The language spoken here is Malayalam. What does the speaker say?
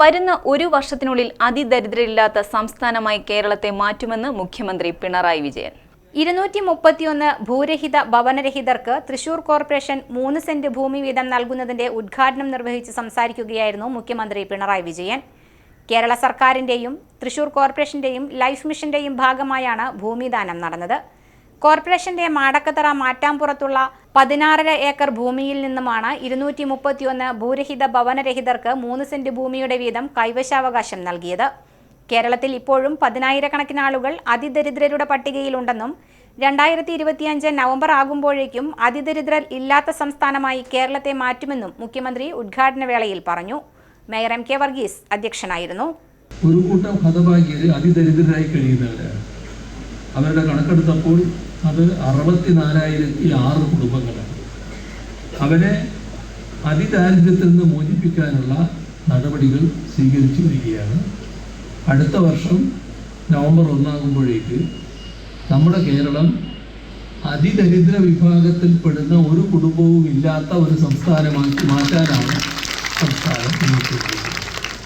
വരുന്ന ഒരു വർഷത്തിനുള്ളിൽ അതിദരിദ്രരില്ലാത്ത സംസ്ഥാനമായി കേരളത്തെ മാറ്റുമെന്ന് മുഖ്യമന്ത്രി പിണറായി വിജയൻ. ഇരുന്നൂറ്റി മുപ്പത്തിയൊന്ന് ഭൂരഹിത ഭവനരഹിതർക്ക് തൃശൂർ കോർപ്പറേഷൻ മൂന്ന് സെന്റ് ഭൂമി വീതം നൽകുന്നതിന്റെ ഉദ്ഘാടനം നിർവഹിച്ച് സംസാരിക്കുകയായിരുന്നു മുഖ്യമന്ത്രി പിണറായി വിജയൻ. കേരള സർക്കാരിന്റെയും തൃശൂർ കോർപ്പറേഷന്റെയും ലൈഫ് മിഷന്റെയും ഭാഗമായാണ് ഭൂമിദാനം നടന്നത്. കോർപ്പറേഷന്റെ മാടക്കത്തറ മാറ്റാമ്പുറത്തുള്ള പതിനാറര ഏക്കർ ഭൂമിയിൽ നിന്നുമാണ് ഇരുന്നൂറ്റി മുപ്പത്തിയൊന്ന് ഭൂരഹിത ഭവനരഹിതർക്ക് മൂന്ന് സെന്റ് ഭൂമിയുടെ വീതം കൈവശാവകാശം നൽകിയത്. കേരളത്തിൽ ഇപ്പോഴും പതിനായിരക്കണക്കിന് ആളുകൾ അതിദരിദ്രരുടെ പട്ടികയിലുണ്ടെന്നും രണ്ടായിരത്തി ഇരുപത്തിയഞ്ച് നവംബർ ആകുമ്പോഴേക്കും അതിദരിദ്രർ ഇല്ലാത്ത സംസ്ഥാനമായി കേരളത്തെ മാറ്റുമെന്നും മുഖ്യമന്ത്രി ഉദ്ഘാടന വേളയിൽ പറഞ്ഞു. മേയർ എം കെ വർഗീസ് അധ്യക്ഷനായിരുന്നു. ഒരു കൂട്ടം ഹതഭാഗ്യര് അതിദരിദ്രരായി കഴിയുന്നവരാണ്. അവരുടെ കണക്കെടുത്തപ്പോൾ അത് അറുപത്തിനാലായിരത്തി ആറ് കുടുംബങ്ങളാണ്. അവരെ അതിദാരിദ്ര്യത്തിൽ നിന്ന് മോചിപ്പിക്കാനുള്ള നടപടികൾ സ്വീകരിച്ചു വരികയാണ്. അടുത്ത വർഷം നവംബർ ഒന്നാകുമ്പോഴേക്ക് നമ്മുടെ കേരളം അതിദരിദ്ര വിഭാഗത്തിൽപ്പെടുന്ന ഒരു കുടുംബവും ഇല്ലാത്ത ഒരു സംസ്ഥാനമാക്കി മാറ്റാനാണ് സംസ്ഥാനം മുന്നോട്ട്